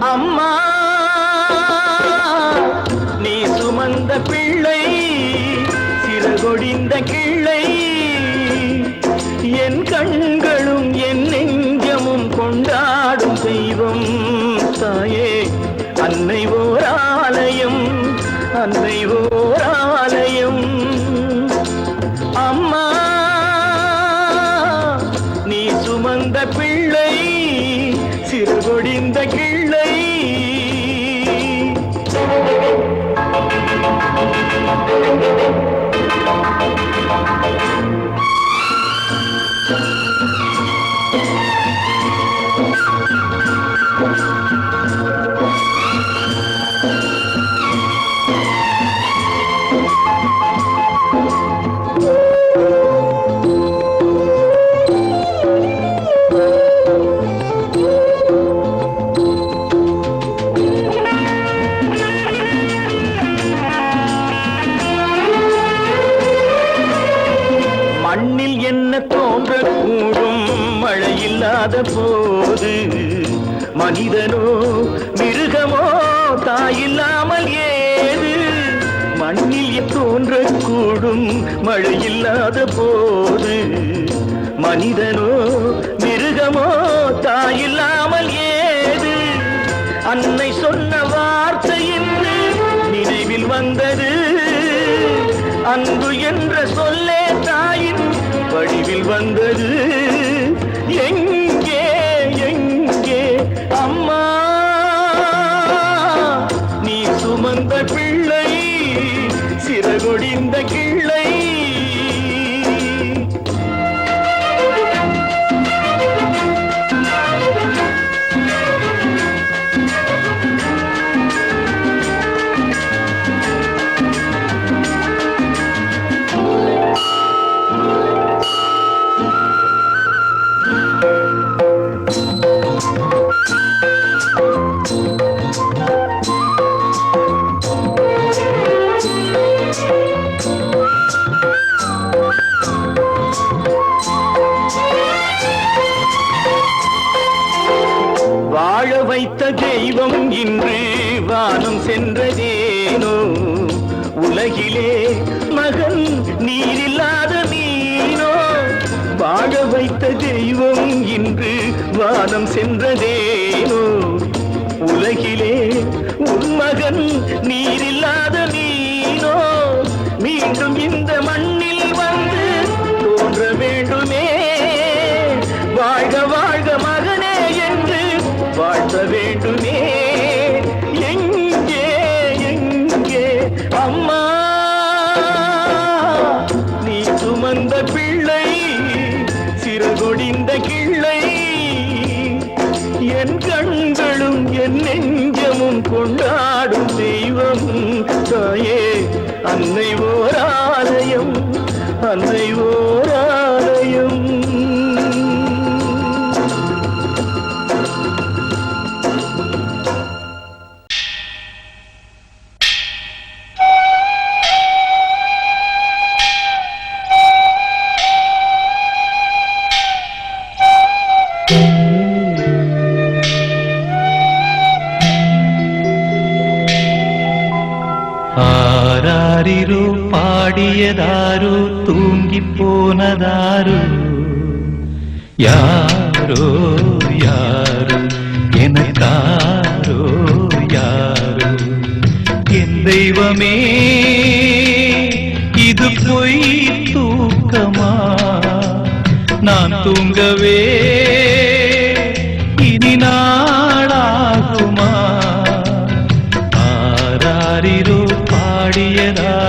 அம்மா நீ சுமந்த பிள்ளை சிறகொடிந்த கிள்ளை. என் கண்களும் என் நெஞ்சமும் கொண்டாடும் தெய்வம் தாயே. அன்னை ஓ என்ன தோன்றக்கூடும் மழை இல்லாத போது மனிதனோ மிருகமோ தாயில்லாமல் ஏது? மண்ணில் என் தோன்றக்கூடும் மழை இல்லாத போது மனிதனோ மிருகமோ தாயில்லாமல் ஏது? அன்னை சொன்ன வார்த்தை என்று நினைவில் வந்தது. அன்பு என்ற சொல்லே தாயின் வடிவில் வந்தது. எங்கே எங்கே அம்மா? நீ சுமந்த பிள்ளை சிறகொடிந்த கிள்ளை வானம் சென்றதேனோ? உலகிலே உன் மகன் நீரில்லாத நீ என் கண்களும் என் நெஞ்சமும் கொண்டாடும் தெய்வம் தாயே. அன்னை ஓர் ஆலயம் அன்னை ஓர் ஆராரிரோ பாடியதாரோ தூங்கி போனதாரோ யாரோ யாரோ எனக்காரோ யாரோ? என் தெய்வமே இது பொய் தூக்கமா? நான் தூங்கவே இனி நாடாகுமா ஆராரிரோ பாடியதாரோ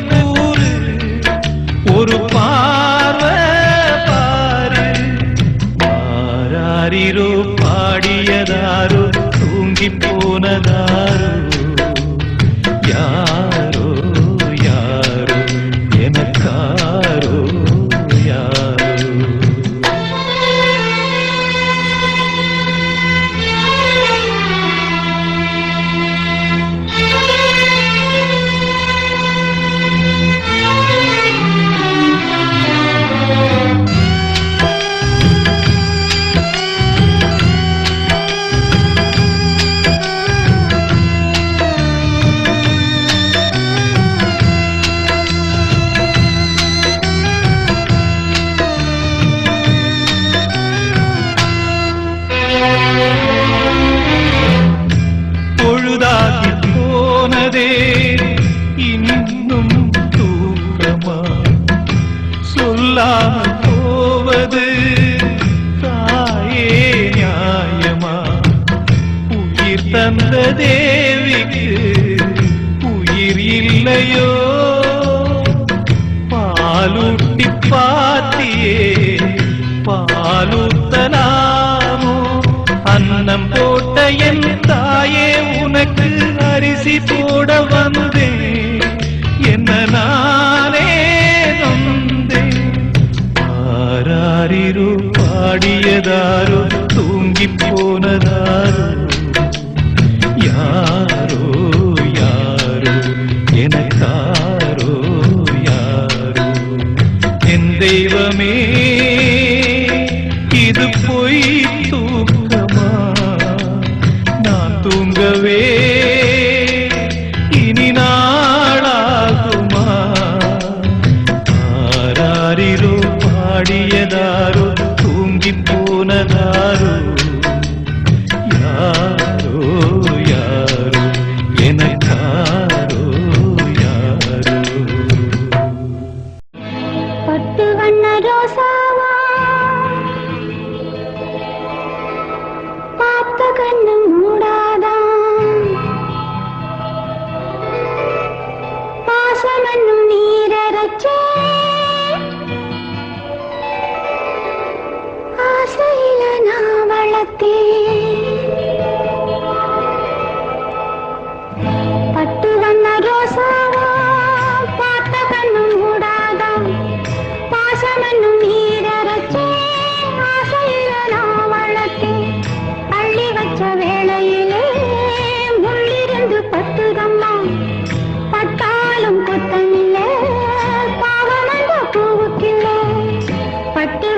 me. அன்னம் போட்ட என் தாயே உனக்கு அரிசி போட வந்தேன். என்ன நானே வந்தேன் ஆராரிரு பாடியதாரு தூங்கி போனதாரு. பட்டிவ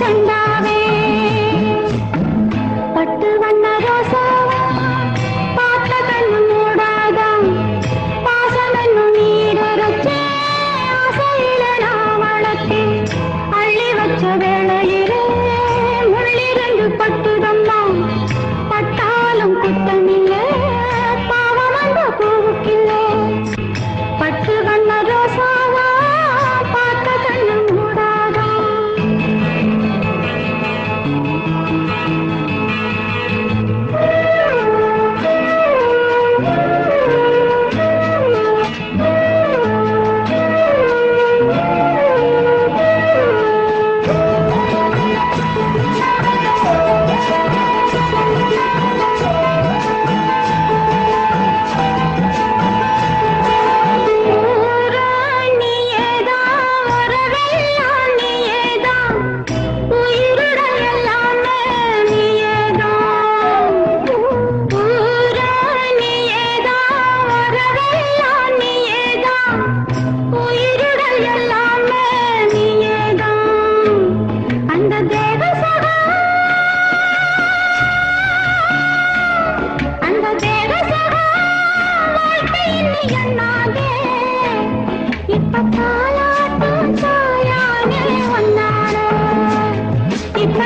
சண்டா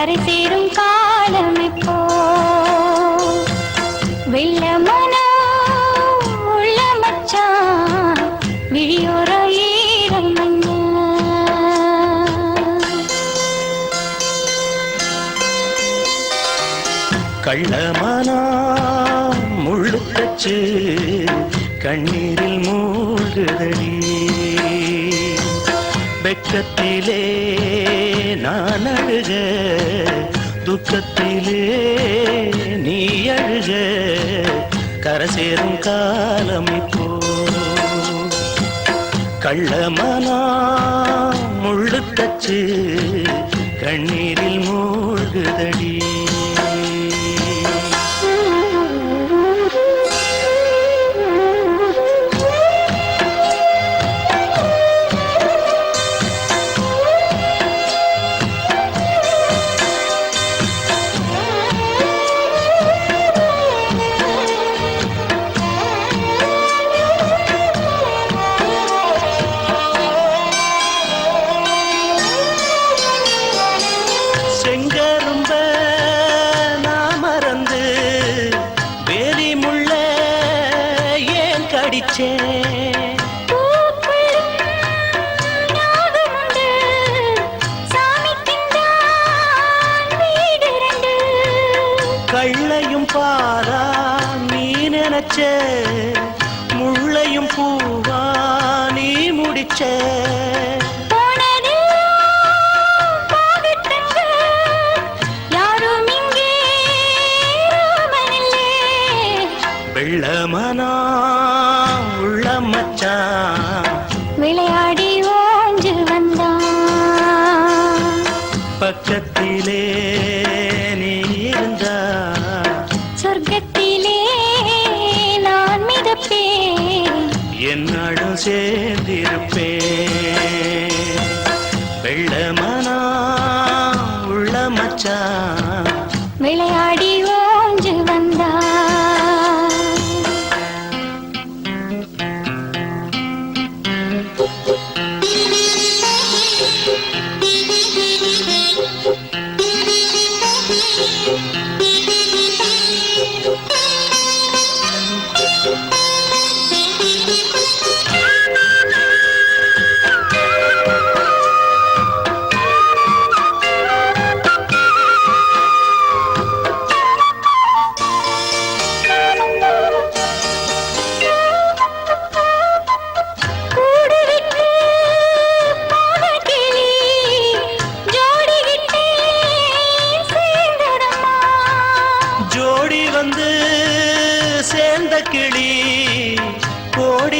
கரிசே வெட்கத்திலே நான் அழுக துக்கத்திலே நீ அழுக கரசேரும் காலம் இப்போ. கள்ளமனா முள்ளு தச்சு கண்ணீரில் மூழ்குதடி. முடிச்ச முள்ளையும் பூவா நீ முடிச்ச. என்னடும் சேர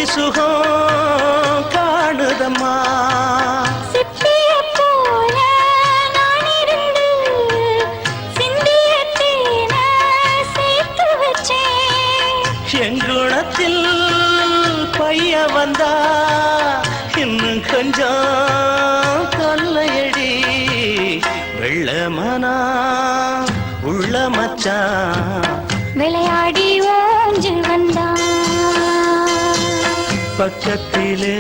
சுகம் காணுதம்மா. எங்குணத்தில் பைய வந்தா இன்னும் கொஞ்சம் கொள்ளையடி வெள்ளமனா உள்ள மச்சான். விளையாடி பக்கத்திலே